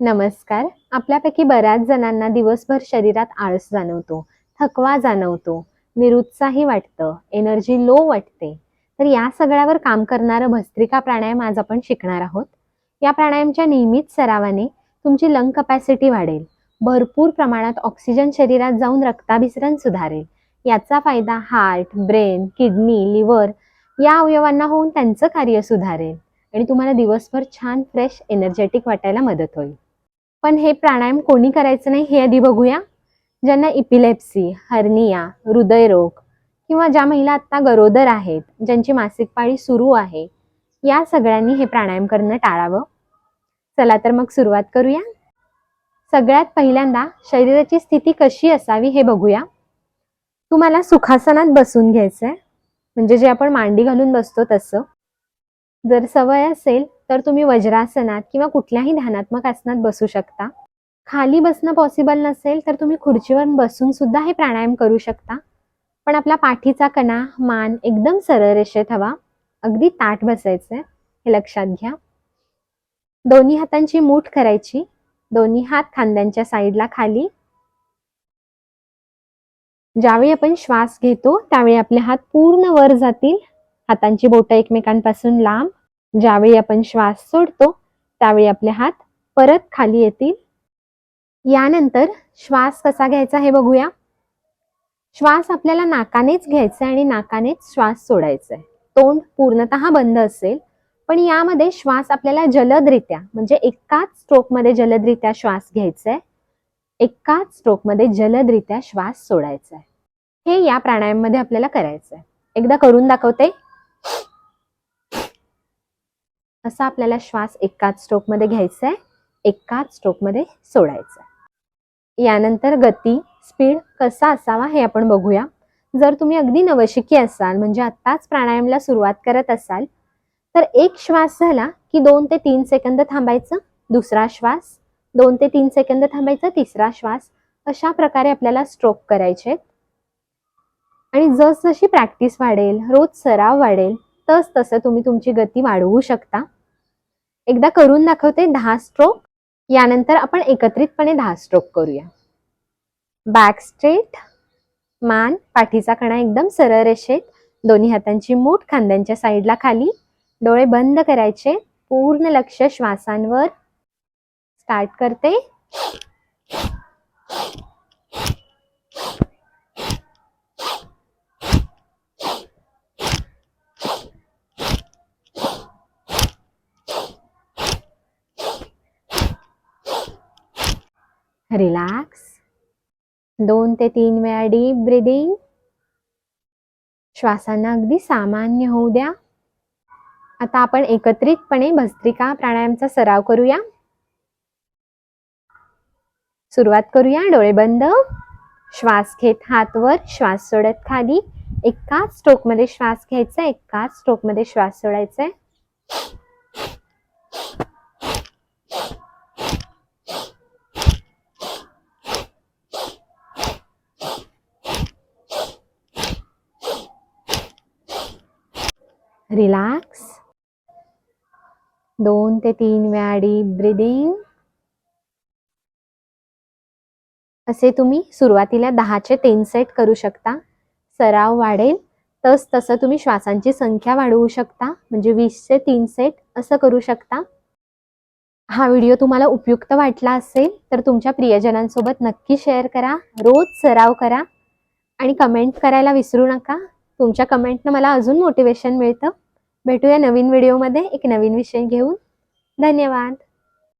नमस्कार. आपल्यापैकी बऱ्याच जणांना दिवसभर शरीरात आळस जाणवतो थकवा जाणवतो निरुत्साही वाटतं एनर्जी लो वाटते. तर या सगळ्यावर काम करणारं भस्त्रिका प्राणायाम आज आपण शिकणार आहोत. या प्राणायामच्या नियमित सरावाने तुमची लंग कपॅसिटी वाढेल भरपूर प्रमाणात ऑक्सिजन शरीरात जाऊन रक्ताभिसरण सुधारेल. याचा फायदा हार्ट ब्रेन किडनी लिव्हर या अवयवांना होऊन त्यांचं कार्य सुधारेल आणि तुम्हाला दिवसभर छान फ्रेश एनर्जेटिक वाटायला मदत होईल. पण हे प्राणायाम कोणी करायचं नाही हे आधी बघूया. ज्यांना इपिलेप्सी हर्निया हृदयरोग किंवा ज्या महिला आत्ता गरोदर आहेत ज्यांची मासिक पाळी सुरू आहे या सगळ्यांनी हे प्राणायाम करणं टाळावं. चला तर मग सुरुवात करूया. सगळ्यात पहिल्यांदा शरीराची स्थिती कशी असावी हे बघूया. तुम्हाला सुखासनात बसून घ्यायचं आहे म्हणजे जे आपण मांडी घालून बसतो तसं. जर सवय असेल तर तुम्ही वज्रासनात किंवा कुठल्याही ध्यानात्मक आसनात बसू शकता. खाली बसणं पॉसिबल नसेल तर तुम्ही खुर्चीवर बसून सुद्धा हे प्राणायाम करू शकता. पण आपला पाठीचा कणा मान एकदम सरळ रेषेत हवा अगदी ताट बसायचं हे लक्षात घ्या. दोन्ही हातांची मूठ करायची. दोन्ही हात खांद्यांच्या साईडला खाली. ज्यावेळी आपण श्वास घेतो त्यावेळी आपले हात पूर्ण वर जातील. हातांची बोटं एकमेकांपासून लांब. ज्यावेळी आपण श्वास सोडतो त्यावेळी आपले हात परत खाली येतील. यानंतर श्वास कसा घ्यायचा हे बघूया. श्वास आपल्याला नाकानेच घ्यायचा आणि नाकानेच श्वास सोडायचा आहे तोंड पूर्णतः बंद असेल पण यामध्ये श्वास आपल्याला जलदरित्या म्हणजे एकाच स्ट्रोकमध्ये जलदरित्या श्वास घ्यायचा आहे एकाच स्ट्रोकमध्ये जलदरित्या श्वास सोडायचा आहे हे या प्राणायाममध्ये आपल्याला करायचं आहे एकदा करून दाखवते. असा आपल्याला श्वास एकाच स्ट्रोकमध्ये घ्यायचा आहे एकाच स्ट्रोकमध्ये सोडायचा आहे यानंतर गती स्पीड कसा असावा हे आपण बघूया. जर तुम्ही अगदी नवशिकी असाल म्हणजे आत्ताच प्राणायामला सुरुवात करत असाल तर एक श्वास झाला की दोन ते तीन सेकंद थांबायचं दुसरा श्वास दोन ते तीन सेकंद थांबायचं तिसरा श्वास अशा प्रकारे आपल्याला स्ट्रोक करायचे आणि जसजशी प्रॅक्टिस वाढेल रोज सराव वाढेल तस तसं तुम्ही तुमची गती वाढवू शकता. एकदा करून दाखवते दहा स्ट्रोक यानंतर आपण एकत्रितपणे दहा स्ट्रोक करूया. बॅक स्ट्रेट मान पाठीचा कणा एकदम सरळ रेषेत. दोन्ही हातांची मूठ खांद्यांच्या साईडला खाली. डोळे बंद करायचे. पूर्ण लक्ष श्वासांवर. स्टार्ट करते. रिलॅक्स दोन ते तीन वेळा डीप ब्रिदिंग श्वासांना अगदी सामान्य होऊ द्या. आता आपण एकत्रितपणे भस्त्रिका प्राणायामचा सराव करूया. सुरुवात करूया. डोळे बंद. श्वास घेत हात वर. श्वास सोडत खाली. एकाच स्ट्रोकमध्ये श्वास घ्यायचा. एकाच स्ट्रोकमध्ये श्वास सोडायचा रिलॅक्स दोन ते तीन वेळा डीप ब्रिदिंग असे तुम्ही सुरुवातीला दहाचे तीन सेट करू शकता. सराव वाढेल. तस तसं तुम्ही श्वासांची संख्या वाढवू शकता. म्हणजे वीसचे तीन सेट असं करू शकता. हा व्हिडिओ तुम्हाला उपयुक्त वाटला असेल तर तुमच्या प्रियजनांसोबत नक्की शेअर करा. रोज सराव करा. आणि कमेंट करायला विसरू नका. तुमच्या कमेंटनं मला अजून मोटिवेशन मिळतं. भेटूया नवीन व्हिडिओमध्ये एक नवीन विषय घेऊन. धन्यवाद.